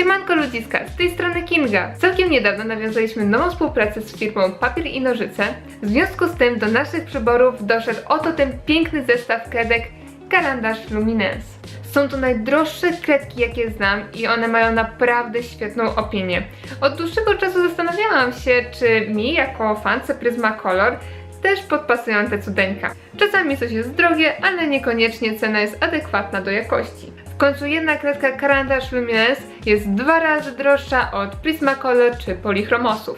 Siemanko ludziska, z tej strony Kinga. Całkiem niedawno nawiązaliśmy nową współpracę z firmą Papier i Nożyce. W związku z tym do naszych przyborów doszedł oto ten piękny zestaw kredek Carandash Luminance. Są to najdroższe kredki jakie znam i one mają naprawdę świetną opinię. Od dłuższego czasu zastanawiałam się, czy mi jako fance Prismacolor też podpasują te cudeńka. Czasami coś jest drogie, ale niekoniecznie cena jest adekwatna do jakości. W końcu jedna kredka Carandash Luminance jest dwa razy droższa od Prismacolor czy Polychromosów.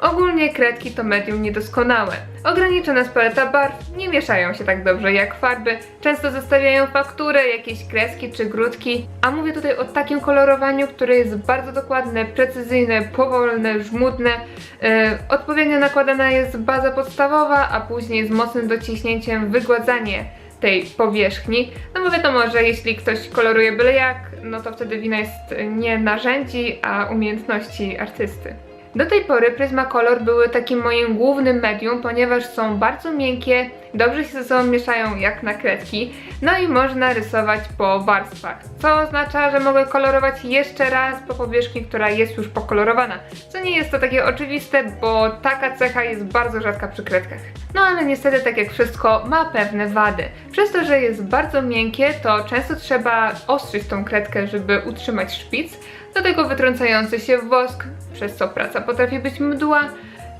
Ogólnie kredki to medium niedoskonałe. Ograniczona jest paleta barw, nie mieszają się tak dobrze jak farby, często zostawiają fakturę, jakieś kreski czy grudki, a mówię tutaj o takim kolorowaniu, które jest bardzo dokładne, precyzyjne, powolne, żmudne. Yy, odpowiednio nakładana jest baza podstawowa, a później z mocnym dociśnięciem wygładzanie tej powierzchni. No bo wiadomo, że jeśli ktoś koloruje byle jak, no to wtedy wina jest nie narzędzi, a umiejętności artysty. Do tej pory Prismacolor były takim moim głównym medium, ponieważ są bardzo miękkie, dobrze się ze sobą mieszają jak na kredki, no i można rysować po warstwach, co oznacza, że mogę kolorować jeszcze raz po powierzchni, która jest już pokolorowana, co nie jest to takie oczywiste, bo taka cecha jest bardzo rzadka przy kredkach. No ale niestety, tak jak wszystko, ma pewne wady. Przez to, że jest bardzo miękkie, to często trzeba ostrzyć tą kredkę, żeby utrzymać szpic, do tego wytrącający się wosk, przez co praca potrafi być mdła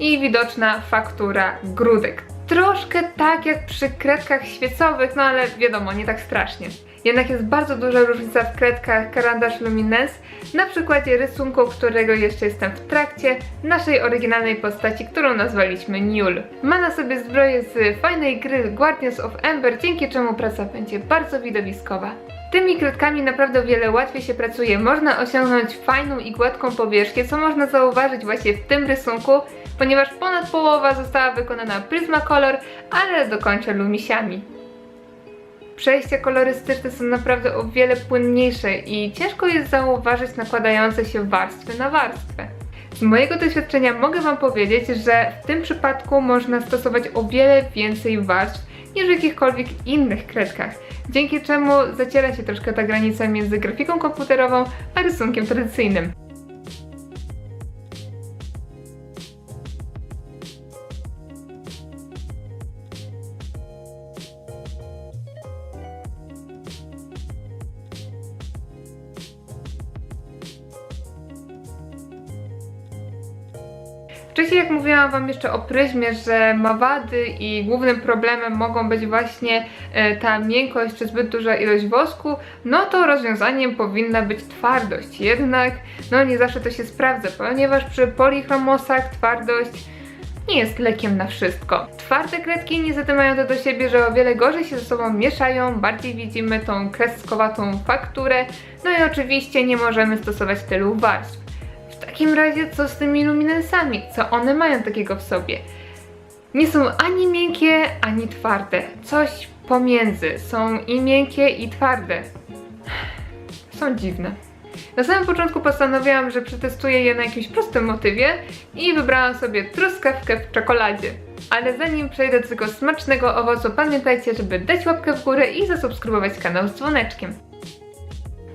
i widoczna faktura grudek. Troszkę tak jak przy kredkach świecowych, no ale wiadomo, nie tak strasznie. Jednak jest bardzo duża różnica w kredkach Carandash Luminance na przykładzie rysunku, którego jeszcze jestem w trakcie, naszej oryginalnej postaci, którą nazwaliśmy Newell. Ma na sobie zbroję z fajnej gry Guardians of Ember, dzięki czemu praca będzie bardzo widowiskowa. Tymi kredkami naprawdę wiele łatwiej się pracuje. Można osiągnąć fajną i gładką powierzchnię, co można zauważyć właśnie w tym rysunku, ponieważ ponad połowa została wykonana Prismacolor, ale dokończę lumisiami. Przejścia kolorystyczne są naprawdę o wiele płynniejsze i ciężko jest zauważyć nakładające się warstwy na warstwę. Z mojego doświadczenia mogę Wam powiedzieć, że w tym przypadku można stosować o wiele więcej warstw niż w jakichkolwiek innych kredkach, dzięki czemu zaciera się troszkę ta granica między grafiką komputerową a rysunkiem tradycyjnym. Wcześniej jak mówiłam Wam jeszcze o pryzmie, że ma wady i głównym problemem mogą być właśnie e, ta miękkość czy zbyt duża ilość wosku, no to rozwiązaniem powinna być twardość. Jednak no nie zawsze to się sprawdza, ponieważ przy polichromosach twardość nie jest lekiem na wszystko. Twarde kredki niestety mają to do siebie, że o wiele gorzej się ze sobą mieszają, bardziej widzimy tą kreskowatą fakturę, no i oczywiście nie możemy stosować tylu warstw. Takim razie co z tymi luminensami? Co one mają takiego w sobie? Nie są ani miękkie, ani twarde. Coś pomiędzy. Są i miękkie, i twarde. Są dziwne. Na samym początku postanowiłam, że przetestuję je na jakimś prostym motywie i wybrałam sobie truskawkę w czekoladzie. Ale zanim przejdę do tego smacznego owocu, pamiętajcie, żeby dać łapkę w górę i zasubskrybować kanał z dzwoneczkiem.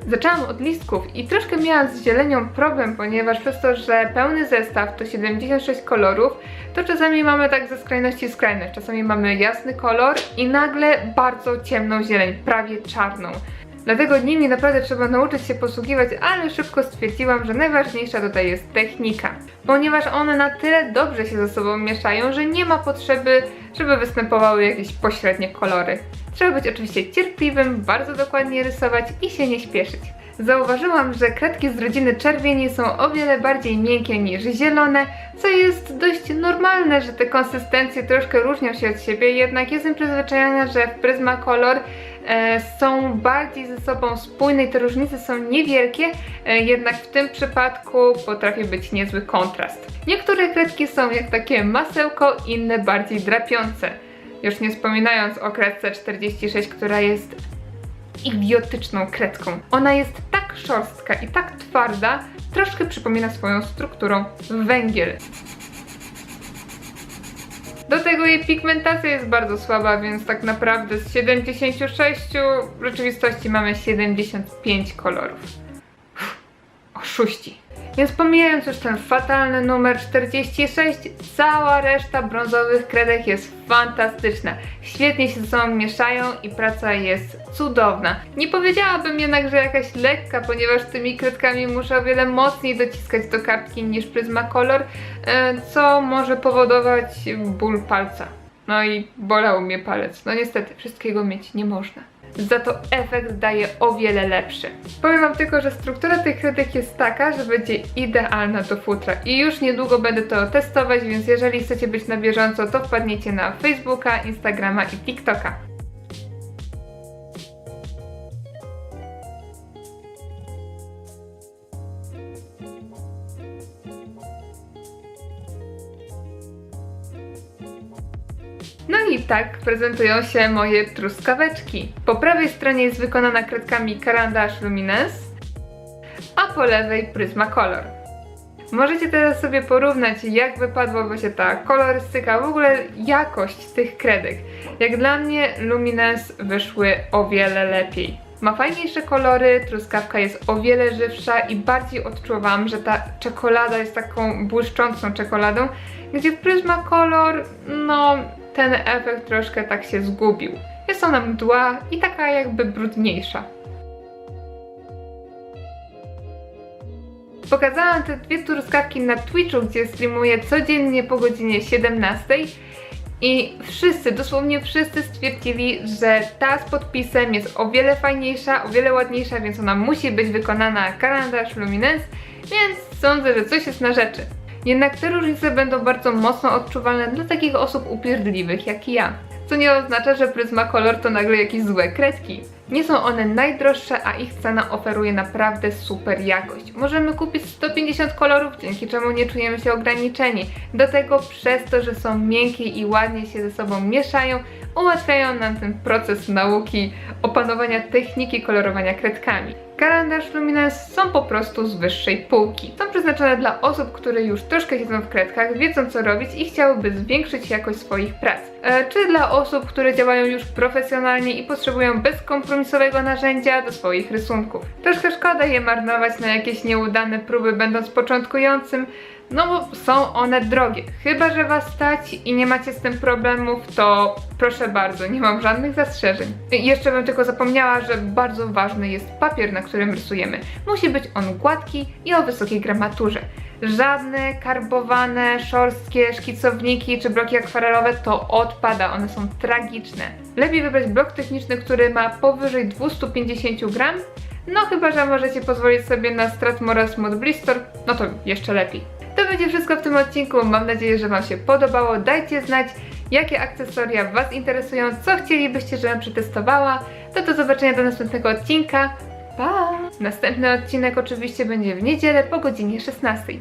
Zaczęłam od listków i troszkę miałam z zielenią problem, ponieważ przez to, że pełny zestaw to 76 kolorów, to czasami mamy tak ze skrajności skrajność. Czasami mamy jasny kolor i nagle bardzo ciemną zieleń, prawie czarną. Dlatego nimi naprawdę trzeba nauczyć się posługiwać, ale szybko stwierdziłam, że najważniejsza tutaj jest technika. Ponieważ one na tyle dobrze się ze sobą mieszają, że nie ma potrzeby, żeby występowały jakieś pośrednie kolory. Trzeba być oczywiście cierpliwym, bardzo dokładnie rysować i się nie śpieszyć. Zauważyłam, że kredki z rodziny czerwieni są o wiele bardziej miękkie niż zielone, co jest dość normalne, że te konsystencje troszkę różnią się od siebie, jednak jestem przyzwyczajona, że w Prismacolor e, są bardziej ze sobą spójne i te różnice są niewielkie, e, jednak w tym przypadku potrafi być niezły kontrast. Niektóre kredki są jak takie masełko, inne bardziej drapiące. Już nie wspominając o kredce 46, która jest idiotyczną kredką. Ona jest tak szorstka i tak twarda, troszkę przypomina swoją strukturą węgiel. Do tego jej pigmentacja jest bardzo słaba, więc tak naprawdę z 76 w rzeczywistości mamy 75 kolorów. oszuści. Więc pomijając już ten fatalny numer 46, cała reszta brązowych kredek jest fantastyczna. Świetnie się ze sobą mieszają i praca jest cudowna. Nie powiedziałabym jednak, że jakaś lekka, ponieważ tymi kredkami muszę o wiele mocniej dociskać do kartki niż Prismacolor, e, co może powodować ból palca. No i bolał mnie palec. No niestety, wszystkiego mieć nie można. Za to efekt daje o wiele lepszy. Powiem wam tylko, że struktura tych kredek jest taka, że będzie idealna do futra i już niedługo będę to testować, więc jeżeli chcecie być na bieżąco, to wpadniecie na Facebooka, Instagrama i TikToka. No i tak prezentują się moje truskaweczki. Po prawej stronie jest wykonana kredkami Carandash Luminance, a po lewej Prismacolor. Możecie teraz sobie porównać, jak wypadłaby się ta kolorystyka, w ogóle jakość tych kredek. Jak dla mnie Luminance wyszły o wiele lepiej. Ma fajniejsze kolory, truskawka jest o wiele żywsza i bardziej odczuwam, że ta czekolada jest taką błyszczącą czekoladą, gdzie Prismacolor, no, ten efekt troszkę tak się zgubił. Jest ona mdła i taka jakby brudniejsza. Pokazałam te dwie truskawki na Twitchu, gdzie streamuję codziennie po godzinie 17 i wszyscy, dosłownie wszyscy stwierdzili, że ta z podpisem jest o wiele fajniejsza, o wiele ładniejsza, więc ona musi być wykonana Carandash Luminance, więc sądzę, że coś jest na rzeczy. Jednak te różnice będą bardzo mocno odczuwalne dla takich osób upierdliwych jak ja. Co nie oznacza, że Prismacolor to nagle jakieś złe kredki. Nie są one najdroższe, a ich cena oferuje naprawdę super jakość. Możemy kupić 150 kolorów, dzięki czemu nie czujemy się ograniczeni. Do tego przez to, że są miękkie i ładnie się ze sobą mieszają, ułatwiają nam ten proces nauki opanowania techniki kolorowania kredkami. Carandash Luminance są po prostu z wyższej półki. Są przeznaczone dla osób, które już troszkę siedzą w kredkach, wiedzą co robić i chciałyby zwiększyć jakość swoich prac. E, czy dla osób, które działają już profesjonalnie i potrzebują bezkompromisowego narzędzia do swoich rysunków. Troszkę szkoda je marnować na jakieś nieudane próby, będąc początkującym, no bo są one drogie. Chyba, że Was stać i nie macie z tym problemów, to proszę bardzo, nie mam żadnych zastrzeżeń. Jeszcze bym tylko zapomniała, że bardzo ważny jest papier, na którym rysujemy. Musi być on gładki i o wysokiej gramaturze. Żadne karbowane, szorstkie szkicowniki czy bloki akwarelowe to odpada, one są tragiczne. Lepiej wybrać blok techniczny, który ma powyżej 250 gram, no chyba, że możecie pozwolić sobie na Strathmore Smooth Blister, no to jeszcze lepiej. To będzie wszystko w tym odcinku. Mam nadzieję, że Wam się podobało. Dajcie znać, jakie akcesoria Was interesują, co chcielibyście, żebym przetestowała. To do zobaczenia do następnego odcinka. Pa! Następny odcinek oczywiście będzie w niedzielę po godzinie 16.